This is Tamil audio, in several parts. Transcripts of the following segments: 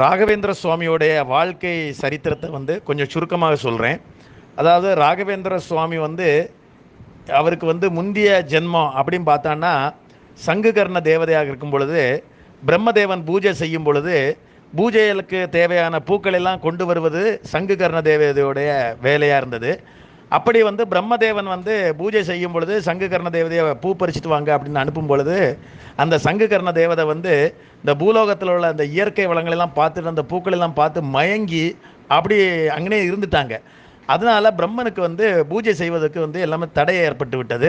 ராகவேந்திர சுவாமியோடைய வாழ்க்கை சரித்திரத்தை வந்து கொஞ்சம் சுருக்கமாக சொல்கிறேன் அதாவது ராகவேந்திர சுவாமி வந்து அவருக்கு வந்து முந்திய ஜென்மம் அப்படின்னு பார்த்தான்னா சங்குகர்ண தேவதையாக இருக்கும் பொழுது பிரம்மதேவன் பூஜை செய்யும் பொழுது பூஜைகளுக்கு தேவையான பூக்கள் எல்லாம் கொண்டு வருவது சங்குகர்ண தேவதையுடைய வேலையாக இருந்தது. அப்படி வந்து பிரம்மதேவன் வந்து பூஜை செய்யும் பொழுது சங்குகர்ண தேவதையை பூ பறிச்சிட்டு வாங்க அப்படின்னு அனுப்பும் பொழுது அந்த சங்குகர்ண தேவதை வந்து இந்த பூலோகத்தில் உள்ள அந்த இயற்கை வளங்களெல்லாம் பார்த்துட்டு அந்த பூக்களெல்லாம் பார்த்து மயங்கி அப்படி அங்கனே இருந்துட்டாங்க. அதனால பிரம்மனுக்கு வந்து பூஜை செய்வதற்கு வந்து எல்லாமே தடை ஏற்பட்டு விட்டது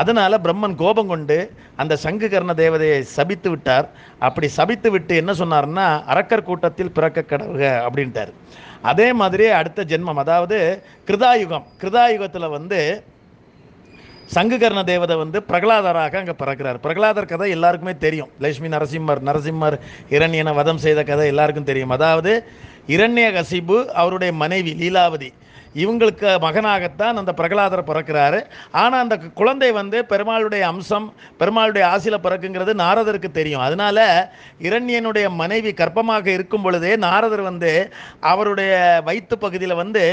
அதனால பிரம்மன் கோபம் கொண்டு அந்த சங்குகர்ண தேவதையை சபித்து விட்டார். அப்படி சபித்து விட்டு என்ன சொன்னார்னா அரக்கர் கூட்டத்தில் பிறக்க கடவுக அப்படின்ட்டார். அதே மாதிரி அடுத்த ஜென்மம் அதாவது கிருதாயுகம். கிருதாயுகத்தில் வந்து சங்குகர்ண தேவதை வந்து பிரகலாதராக அங்கே பிறக்கிறார். பிரகலாதர் கதை எல்லாருக்குமே தெரியும். லட்சுமி நரசிம்மர் நரசிம்மர் இரண்யனை வதம் செய்த கதை எல்லாருக்கும் தெரியும். அதாவது இரண்யகசிபு அவருடைய மனைவி லீலாவதி. இவங்களுக்கு மகனாகத்தான் அந்த பிரகலாதர் பிறக்கிறாரு. ஆனால் அந்த குழந்தை வந்து பெருமாளுடைய அம்சம் பெருமாளுடைய ஆசியில் பிறக்குங்கிறது நாரதருக்கு தெரியும். அதனால இரண்யனுடைய மனைவி கர்ப்பமாக இருக்கும் பொழுதே நாரதர் வந்து அவருடைய வயிற்று பகுதியில் வந்து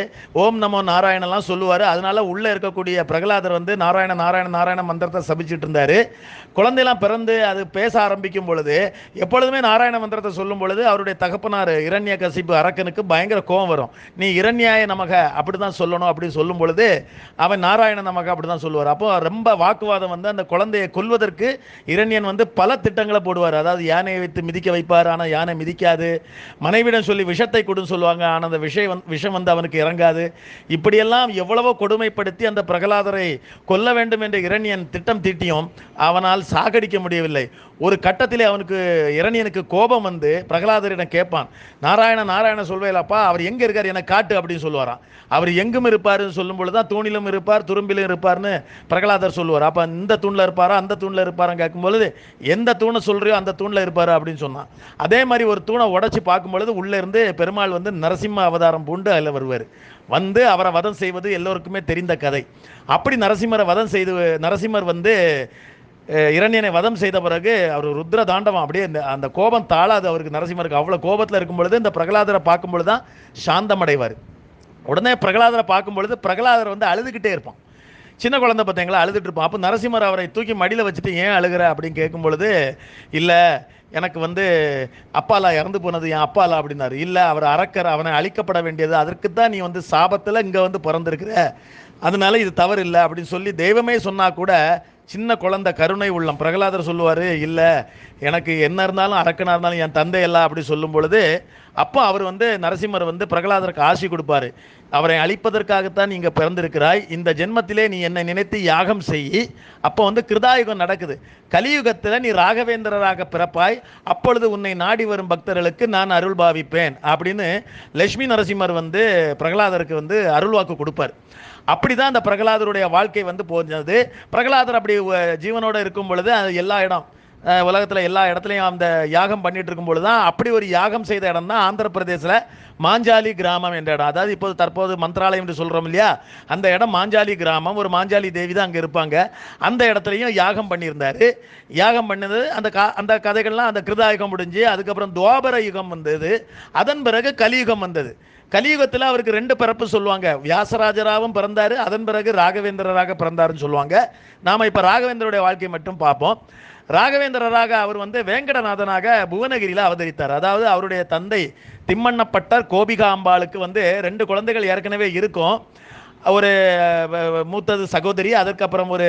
ஓம் நமோ நாராயணெல்லாம் சொல்லுவார். அதனால உள்ளே இருக்கக்கூடிய பிரகலாதர் வந்து நாராயண நாராயண நாராயண மந்திரத்தை சபிச்சிட்டு இருந்தார். குழந்தையெல்லாம் பிறந்து அது பேச ஆரம்பிக்கும் பொழுது எப்பொழுதுமே நாராயண மந்திரத்தை சொல்லும் பொழுது அவருடைய தகப்பனார் இரண்ய கசிப்பு அரக்கனுக்கு பயங்கர கோபம் வரும். நீ இரண்யாய நமக அப்படி தான் சொல்லணும் அப்படின்னு சொல்லும் பொழுது அவன் நாராயண நமக்கு அப்படி தான் சொல்லுவார். அப்போ ரொம்ப வாக்குவாதம் வந்து அந்த குழந்தையை கொல்வதற்கு இரண்யன் வந்து பல திட்டங்களை போடுவார். அதாவது யானையை வைத்து மிதிக்க வைப்பார் ஆனால் யானை மிதிக்காது. மனைவிடம் சொல்லி விஷத்தை கொடுன்னு சொல்லுவாங்க ஆனால் அந்த விஷயம் வந் விஷம் வந்து அவனுக்கு இறங்காது. இப்படியெல்லாம் எவ்வளவோ கொடுமைப்படுத்தி அந்த பிரகலாதரை கொல்ல வேண்டும் என்று இரண்யன் திட்டம் தீட்டியும் அவனால் சாகடிக்க முடியவில்லை. ஒரு கட்டத்திலே அவனுக்கு இரணியனுக்கு கோபம் வந்து பிரகலாதரிடம் கேட்பான் நாராயண நாராயண சொல்வேலப்பா அவர் எங்கே இருக்கார்? என காட்டு அப்படின்னு சொல்லுவாராம். அவர் எங்கும் இருப்பார்னு சொல்லும் பொழுது தான் தூணிலும் இருப்பார் துரும்பிலும் இருப்பார்னு பிரகலாதர் சொல்லுவார். அப்போ இந்த தூணில் இருப்பாரா அந்த தூணில் இருப்பாருன்னு கேட்கும் பொழுது எந்த தூணை சொல்கிறியோ அந்த தூணில் இருப்பார் அப்படின்னு சொன்னான். அதே மாதிரி ஒரு தூணை உடச்சி பார்க்கும் பொழுது உள்ளே இருந்து பெருமாள் வந்து நரசிம்ம அவதாரம் பூண்டு அதில் வருவார். வந்து அவரை வதம் செய்வது எல்லோருக்குமே தெரிந்த கதை. அப்படி நரசிம்மரை வதம் செய்து நரசிம்மர் வந்து இரண்யனை வதம் செய்த பிறகு அவர் ருத்ர தாண்டவம் அப்படியே இந்த அந்த கோபம் தாளாது அவருக்கு. நரசிம்மருக்கு அவ்வளோ கோபத்தில் இருக்கும் பொழுது இந்த பிரகலாதரை பார்க்கும் பொழுது தான் சாந்தமடைவார். உடனே பிரகலாதரை பார்க்கும் பொழுது பிரகலாதர் வந்து அழுதுகிட்டே இருப்பான். சின்ன குழந்தை பார்த்தீங்களா? அழுதுட்டு இருப்பான். அப்போ நரசிம்மர் அவரை தூக்கி மடியில் வச்சுட்டு ஏன் அழுகிற? அப்படின்னு கேட்கும் பொழுது இல்லை எனக்கு வந்து அப்பாலா இறந்து போனது என் அப்பாலா? அப்படின்னாரு. இல்லை அவர் அறக்கர் அவனை அழிக்கப்பட வேண்டியது. அதற்கு தான் நீ வந்து சாபத்தில் இங்கே வந்து பிறந்திருக்கிற. அதனால இது தவறு இல்லை அப்படின்னு சொல்லி தெய்வமே சொன்னால் கூட சின்ன குழந்தை கருணை உள்ளம். பிரகலாதர் சொல்லுவார் இல்லை எனக்கு என்ன இருந்தாலும் அரக்கனாக இருந்தாலும் என் தந்தை எல்லாம் அப்படி சொல்லும் பொழுது அப்போ அவர் வந்து நரசிம்மர் வந்து பிரகலாதருக்கு ஆசி கொடுப்பாரு. அவரை அழிப்பதற்காகத்தான் நீங்கள் பிறந்திருக்கிறாய். இந்த ஜென்மத்திலே நீ என்னை நினைத்து யாகம் செய். அப்போ வந்து கிருதாயுகம் நடக்குது. கலியுகத்தில் நீ ராகவேந்திரராக பிறப்பாய். அப்பொழுது உன்னை நாடி வரும் பக்தர்களுக்கு நான் அருள் பாவிப்பேன் அப்படின்னு லட்சுமி நரசிம்மர் வந்து பிரகலாதருக்கு வந்து அருள்வாக்கு கொடுப்பார். அப்படி தான் அந்த பிரகலாதருடைய வாழ்க்கை வந்து போஞ்சது பிரகலாதர் அப்படி ஜீவனோடு இருக்கும் பொழுது அது எல்லா இடம் உலகத்தில் எல்லா இடத்துலையும் அந்த யாகம் பண்ணிட்டு இருக்கும் பொழுது தான் அப்படி ஒரு யாகம் செய்த இடம் தான் ஆந்திர பிரதேசில் மாஞ்சாலி கிராமம் என்ற இடம். அதாவது இப்போது தற்போது மந்திராலயம் என்று சொல்கிறோம் இல்லையா? அந்த இடம் மாஞ்சாலி கிராமம் ஒரு மாஞ்சாலி தேவி தான் அங்கே இருப்பாங்க. அந்த இடத்துலையும் யாகம் பண்ணியிருந்தார். யாகம் பண்ணது அந்த கா அந்த கதைகள்லாம் அந்த கிருதாயுகம் முடிஞ்சு அதுக்கப்புறம் துவாபர யுகம் வந்தது. அதன் பிறகு கலியுகம் வந்தது. கலியுகத்தில் அவருக்கு ரெண்டு பிறப்பு சொல்லுவாங்க. வியாசராஜராகவும் பிறந்தார் அதன் பிறகு ராகவேந்திரராக பிறந்தாருன்னு சொல்லுவாங்க. நாம் இப்போ ராகவேந்தருடைய வாழ்க்கையை மட்டும் பார்ப்போம். ராகவேந்திரராக அவர் வந்து வேங்கடநாதனாக புவனகிரியில் அவதரித்தார். அதாவது அவருடைய தந்தை திம்மண்ணப்பட்டர் கோபிகாம்பாளுக்கு வந்து ரெண்டு குழந்தைகள் ஏற்கனவே இருக்கும். ஒரு மூத்தது சகோதரி அதற்கப்புறம் ஒரு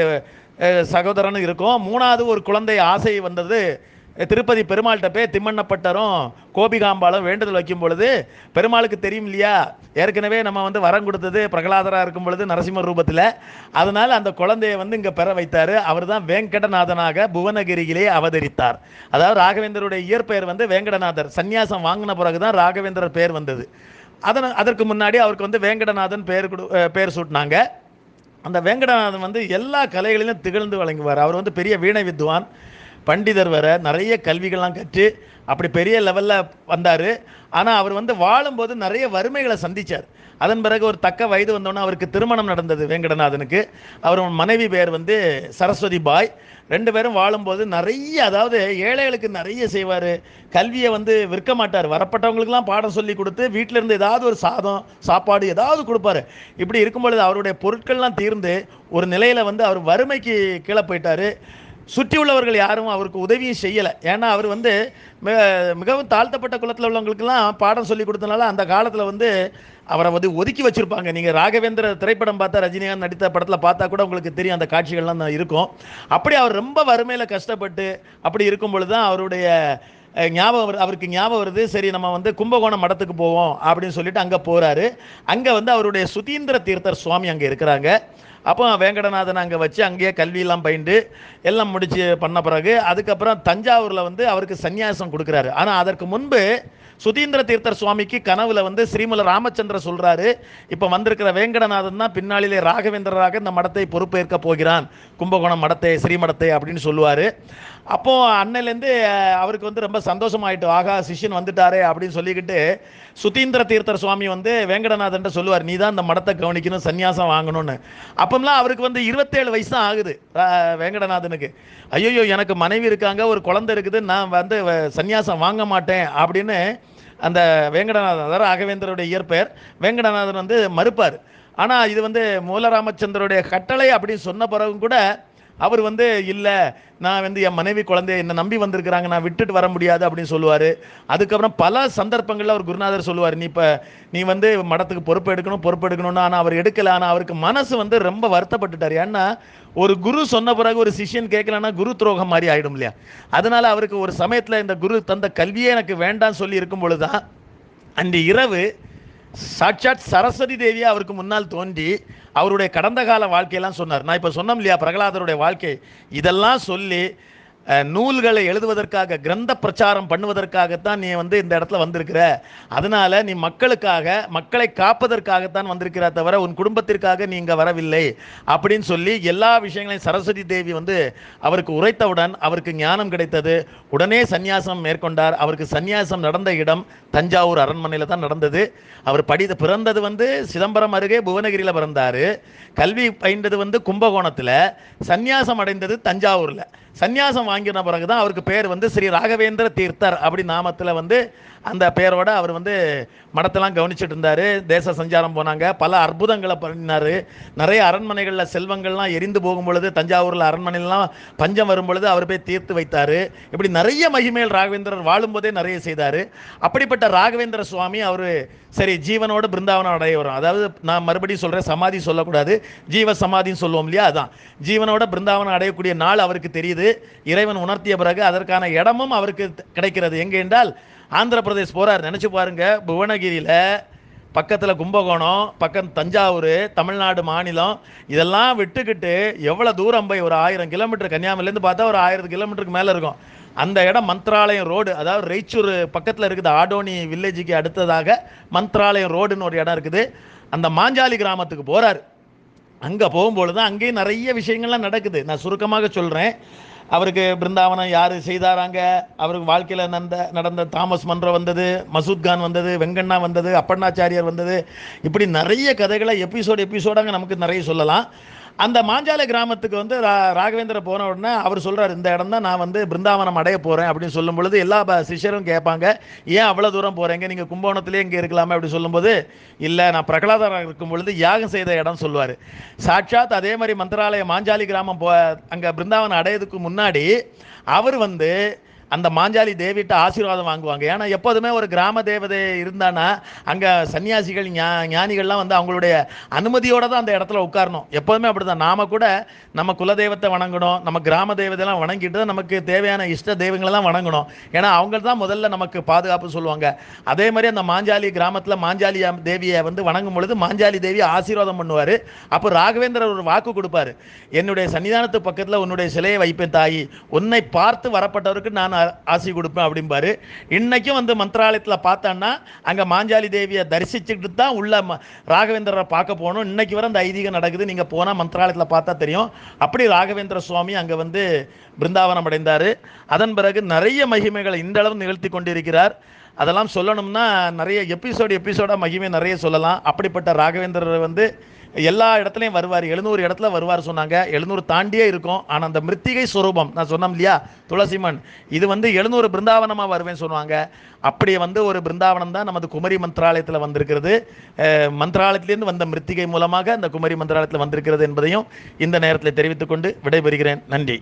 சகோதரன் இருக்கும். மூணாவது ஒரு குழந்தை ஆசை வந்தது திருப்பதி பெருமாள்கிட்ட போய் திம்மண்ணப்பட்டரும் கோபிகாம்பாலும் வேண்டுதல் வைக்கும் பொழுது பெருமாளுக்கு தெரியும் இல்லையா? ஏற்கனவே நம்ம வந்து வரம் கொடுத்தது பிரகலாதராக இருக்கும் பொழுது நரசிம்ம ரூபத்தில். அதனால் அந்த குழந்தையை வந்து இங்கே பெற வைத்தார். அவர் தான் வேங்கடநாதனாக புவனகிரியிலே அவதரித்தார். அதாவது ராகவேந்தருடைய இயற்பெயர் வந்து வேங்கடநாதர். சன்னியாசம் வாங்கின பிறகு தான் ராகவேந்தர் பெயர் வந்தது. அதன் அதற்கு முன்னாடி அவருக்கு வந்து வேங்கடநாதன் பெயர் கொடு பெயர் சூட்டினாங்க. அந்த வேங்கடநாதன் வந்து எல்லா கலைகளிலும் திகழ்ந்து வழங்குவார். அவர் வந்து பெரிய வீணை வித்வான் பண்டிதர் வேறு நிறைய கல்விகள்லாம் கற்று அப்படி பெரிய லெவலில் வந்தார். ஆனால் அவர் வந்து வாழும்போது நிறைய வறுமைகளை சந்திச்சார். அதன் பிறகு ஒரு தக்க வயது வந்தோன்னே அவருக்கு திருமணம் நடந்தது வேங்கடநாதனுக்கு. அவர் மனைவி பேர் வந்து சரஸ்வதி பாய். ரெண்டு பேரும் வாழும்போது நிறைய அதாவது ஏழைகளுக்கு நிறைய செய்வார். கல்வியை வந்து விற்க மாட்டார். வரப்பட்டவங்களுக்கெல்லாம் பாடம் சொல்லி கொடுத்து வீட்டிலேருந்து ஏதாவது ஒரு சாதம் சாப்பாடு ஏதாவது கொடுப்பாரு. இப்படி இருக்கும் பொழுது அவருடைய பொருட்கள்லாம் தீர்ந்து ஒரு நிலையில் வந்து அவர் வறுமைக்கு கீழே போயிட்டார். சுற்றி உள்ளவர்கள் யாரும் அவருக்கு உதவியும் செய்யலை. ஏன்னா அவர் வந்து மிகவும் தாழ்த்தப்பட்ட குலத்தில் உள்ளவங்களுக்கெல்லாம் பாடம் சொல்லி கொடுத்தனால அந்த காலத்தில் வந்து அவரை வந்து ஒதுக்கி வச்சுருப்பாங்க. நீங்கள் ராகவேந்திர திரைப்படம் பார்த்தா ரஜினிகாந்த் நடித்த படத்தில் பார்த்தா கூட உங்களுக்கு தெரியும் அந்த காட்சிகள்லாம் இருக்கும். அப்படி அவர் ரொம்ப வறுமையில் கஷ்டப்பட்டு அப்படி இருக்கும் பொழுது தான் அவருடைய ஞாபகம் வருது அவருக்கு ஞாபகம் வருது. சரி நம்ம வந்து கும்பகோணம் மடத்துக்கு போவோம் அப்படின்னு சொல்லிட்டு அங்கே போகிறாரு அங்கே வந்து அவருடைய சுதீந்திர தீர்த்தர் சுவாமி அங்கே இருக்கிறாங்க. அப்போ வேங்கடநாதன் அங்கே வச்சு அங்கேயே கல்வியெல்லாம் பயின்று எல்லாம் முடித்து பண்ண பிறகு அதுக்கப்புறம் தஞ்சாவூரில் வந்து அவருக்கு சந்நியாசம் கொடுக்குறாரு. ஆனால் அதற்கு முன்பு சுதீந்திர தீர்த்தர் சுவாமிக்கு கனவுல வந்து ஸ்ரீமல ராமச்சந்திர சொல்றாரு இப்போ வந்திருக்கிற வேங்கடநாதன் தான் பின்னாளிலே ராகவேந்திரராக இந்த மடத்தை பொறுப்பேற்க போகிறான். கும்பகோணம் மடத்தை ஸ்ரீமடத்தை அப்படின்னு சொல்லுவார். அப்போ அன்னையிலேருந்து அவருக்கு வந்து ரொம்ப சந்தோஷமாயிட்டு ஆகா சிஷ்யன் வந்துட்டாரே அப்படின்னு சொல்லிக்கிட்டு சுதீந்திர தீர்த்தர் சுவாமி வந்து வேங்கடநாதன் சொல்லுவார் நீ தான் இந்த மடத்தை கவனிக்கணும் சன்னியாசம் வாங்கணும்னு. அப்போம்லாம் அவருக்கு வந்து இருபத்தேழு வயசு தான் ஆகுது ரா- வேங்கடநாதனுக்கு. ஐயோ எனக்கு மனைவி இருக்காங்க ஒரு குழந்தை இருக்குது நான் வந்து வ- சன்னியாசம் வாங்க மாட்டேன் அப்படின்னு அந்த வேங்கடநாதன் அதாவது ராகவேந்தருடைய இயற்பெயர் வேங்கடநாதன் வந்து மறுப்பார். ஆனால் இது வந்து மூலராமச்சந்திரருடைய கட்டளை அப்படின்னு சொன்ன பிறகும் கூட அவர் வந்து இல்லை நான் வந்து என் மனைவி குழந்தை என்னை நம்பி வந்திருக்கிறாங்க நான் விட்டுட்டு வர முடியாது அப்படின்னு சொல்லுவார். அதுக்கப்புறம் பல சந்தர்ப்பங்களில் அவர் குருநாதர் சொல்லுவார் நீ இப்போ நீ வந்து மடத்துக்கு பொறுப்பு எடுக்கணும் பொறுப்பு எடுக்கணும்னு ஆனால் அவர் எடுக்கலை. ஆனால் அவருக்கு மனசு வந்து ரொம்ப வருத்தப்பட்டுட்டார். ஏன்னா ஒரு குரு சொன்ன பிறகு ஒரு சிஷ்யன் கேட்கலன்னா குரு துரோகம் மாதிரி ஆகிடும் இல்லையா? அதனால் அவருக்கு ஒரு சமயத்தில் இந்த குரு தந்த கல்வியே எனக்கு வேண்டாம்னு சொல்லி இருக்கும் பொழுது தான் அன்று இரவு சாட்சாத் சரஸ்வதி தேவியா அவருக்கு முன்னால் தோன்றி அவருடைய கடந்த கால வாழ்க்கையெல்லாம் சொன்னார். நான் இப்போ சொன்னோம் இல்லையா பிரகலாதருடைய வாழ்க்கை? இதெல்லாம் சொல்லி நூல்களை எழுதுவதற்காக கிரந்த பிரச்சாரம் பண்ணுவதற்காகத்தான் நீ வந்து இந்த இடத்துல வந்திருக்கிற. அதனால நீ மக்களுக்காக மக்களை காப்பதற்காகத்தான் வந்திருக்கிற தவிர உன் குடும்பத்திற்காக நீ இங்கே வரவில்லை. அப்படின்னு சொல்லி எல்லா விஷயங்களையும் சரஸ்வதி தேவி வந்து அவருக்கு உரைத்தவுடன் அவருக்கு ஞானம் கிடைத்தது. உடனே சந்நியாசம் மேற்கொண்டார். அவருக்கு சந்நியாசம் நடந்த இடம் தஞ்சாவூர் அரண்மனையில் தான் நடந்தது. அவர் படித்த பிறந்தது வந்து சிதம்பரம் அருகே புவனகிரியில் பிறந்தார். கல்வி பயின்றது வந்து கும்பகோணத்தில். சந்நியாசம் அடைந்தது தஞ்சாவூரில். சந்நியாசம் வாங்கின பிறகு தான் அவருக்கு பேர் வந்து ஸ்ரீ ராகவேந்திர தீர்த்தர் அப்படி நாமத்தில் வந்து அந்த பெயரோடு அவர் வந்து மடத்தெல்லாம் கவனிச்சிட்டு இருந்தார் தேச சஞ்சாரம் போனாங்க. பல அற்புதங்களை பண்ணினார். நிறைய அரண்மனைகளில் செல்வங்கள்லாம் எரிந்து போகும் பொழுது தஞ்சாவூரில் அரண்மனையிலாம் பஞ்சம் வரும் பொழுது அவர் போய் தீர்த்து வைத்தார். இப்படி நிறைய மகிமேல் ராகவேந்திரர் வாழும்போதே நிறைய செய்தார். அப்படிப்பட்ட ராகவேந்திர சுவாமி அவர் சரி ஜீவனோட பிருந்தாவனம் அடைய வரும். அதாவது நான் மறுபடியும் சொல்கிறேன் சமாதி சொல்லக்கூடாது. ஜீவ சமாதின்னு சொல்லுவோம் இல்லையா? அதான். ஜீவனோட பிருந்தாவனம் அடையக்கூடிய நாள் அவருக்கு தெரியுது. இறைவன் உணர்த்திய பிறகு அதற்கான இடமும் அவருக்கு கிடைக்கிறது. எங்கே என்றால் ஆந்திர பிரதேஷ் போறார். நினச்சி பாருங்க புவனகிரியில் பக்கத்தில் கும்பகோணம் பக்கம் தஞ்சாவூர் தமிழ்நாடு மாநிலம் இதெல்லாம் விட்டுக்கிட்டு எவ்வளோ தூரம் போய் ஒரு ஆயிரம் கிலோமீட்டர் கன்னியாகுமரிலேருந்து பார்த்தா ஒரு ஆயிரம் கிலோமீட்டருக்கு மேலே இருக்கும். அந்த இடம் மந்த்ராலயம் ரோடு அதாவது ரெய்ச்சூர் பக்கத்தில் இருக்குது ஆடோனி வில்லேஜுக்கு அடுத்ததாக மந்த்ராலயம் ரோடுன்னு ஒரு இடம் இருக்குது. அந்த மாஞ்சாலி கிராமத்துக்கு போகிறார் அங்கே போகும்பொழுது தான் அங்கேயும் நிறைய விஷயங்கள்லாம் நடக்குது. நான் சுருக்கமாக சொல்கிறேன் அவருக்கு பிருந்தாவனம் யார் செய்தாராங்க? அவருக்கு வாழ்க்கையில் நடந்த நடந்த தாமஸ் மன்றம் வந்தது மசூத் கான் வந்தது வெங்கண்ணா வந்தது அப்பண்ணாச்சாரியார் வந்தது. இப்படி நிறைய கதைகளை எபிசோடு எபிசோடாங்க நமக்கு நிறைய சொல்லலாம். அந்த மாஞ்சாலை கிராமத்துக்கு வந்து ரா ராகவேந்திர போன உடனே அவர் சொல்றாரு இந்த இடம் தான் நான் வந்து பிருந்தாவனம் அடைய போகிறேன் அப்படின்னு சொல்லும் பொழுது எல்லா ப- சிஷ்யரும் கேட்பாங்க ஏன் அவ்வளோ தூரம் போகிறீங்க நீங்கள் கும்பகோணத்துலேயே இங்கே இருக்கலாமே? அப்படி சொல்லும்போது இல்லை நான் பிரகலாதராக இருக்கும் பொழுது யாகம் செய்த இடம் சொல்லுவார். சாட்சாத் அதே மாதிரி மந்திராலய மாஞ்சாலி கிராமம் போ அங்கே பிருந்தாவனம் அடையதுக்கு முன்னாடி அவர் வந்து அந்த மாஞ்சாலி தேவிட்ட ஆசீர்வாதம் வாங்குவாங்க. ஏன்னா எப்போதுமே ஒரு கிராம தேவதை இருந்தானா அங்கே சன்னியாசிகள் ஞா ஞானிகள்லாம் வந்து அவங்களுடைய அனுமதியோடு தான் அந்த இடத்துல உட்காரணும். எப்போதுமே அப்படிதான். நாம கூட நம்ம குலதெய்வத்தை வணங்கணும் நம்ம கிராம தெய்வத்தைலாம் வணங்கிட்டு தான் நமக்கு தேவையான இஷ்ட தெய்வங்களெல்லாம் வணங்கணும். ஏன்னா அவங்க தான் முதல்ல நமக்கு பாதுகாப்பு சொல்லுவாங்க. அதே மாதிரி அந்த மாஞ்சாலி கிராமத்தில் மாஞ்சாலி தேவியை வந்து வணங்கும் பொழுது மாஞ்சாலி தேவி ஆசீர்வாதம் பண்ணுவார். அப்போ ராகவேந்திரர் ஒரு வாக்கு கொடுப்பாரு. என்னுடைய சன்னிதானத்து பக்கத்தில் உன்னுடைய சிலையை வைப்பேன் தாயி. உன்னை பார்த்து வரப்பட்டவருக்கு நான் ஆசி கொடுப்பேன் அப்படிம்பாரு. இன்றைக்கும் வந்து மந்திராலயத்தில் பார்த்தோன்னா அங்கே மாஞ்சாலி தேவியை தரிசிச்சுக்கிட்டு தான் உள்ள ம- ராகவேந்திரரை பார்க்க போகணும். இன்றைக்கி வர அந்த ஐதீகம் நடக்குது. நீங்கள் போனால் மந்திராலயத்தில் பார்த்தா தெரியும். அப்படி ராகவேந்திர சுவாமி அங்கே வந்து பிருந்தாவனம் அடைந்தார். அதன் பிறகு நிறைய மகிமைகளை இந்த அளவு நிகழ்த்தி கொண்டிருக்கிறார். அதெல்லாம் சொல்லணும்னா நிறைய எபிசோடு எபிசோடாக மகிமை நிறைய சொல்லலாம். அப்படிப்பட்ட ராகவேந்திரர் வந்து எல்லா இடத்துலையும் வருவார். எழுநூறு இடத்துல வருவார் சொன்னாங்க. எழுநூறு தாண்டியே இருக்கும். ஆனால் அந்த மிருத்திகை சுரூபம் நான் சொன்னோம் இல்லையா? துளசிமன். இது வந்து எழுநூறு பிருந்தாவனமாக வருவேன்னு சொல்லுவாங்க. அப்படி வந்து ஒரு பிருந்தாவனம் தான் நமது குமரி மந்திராலயத்தில் வந்திருக்கிறது. மந்திராலயத்திலேருந்து வந்த மிருத்திகை மூலமாக அந்த குமரி மந்திராலயத்தில் வந்திருக்கிறது என்பதையும் இந்த நேரத்தில் தெரிவித்துக்கொண்டு விடைபெறுகிறேன். நன்றி.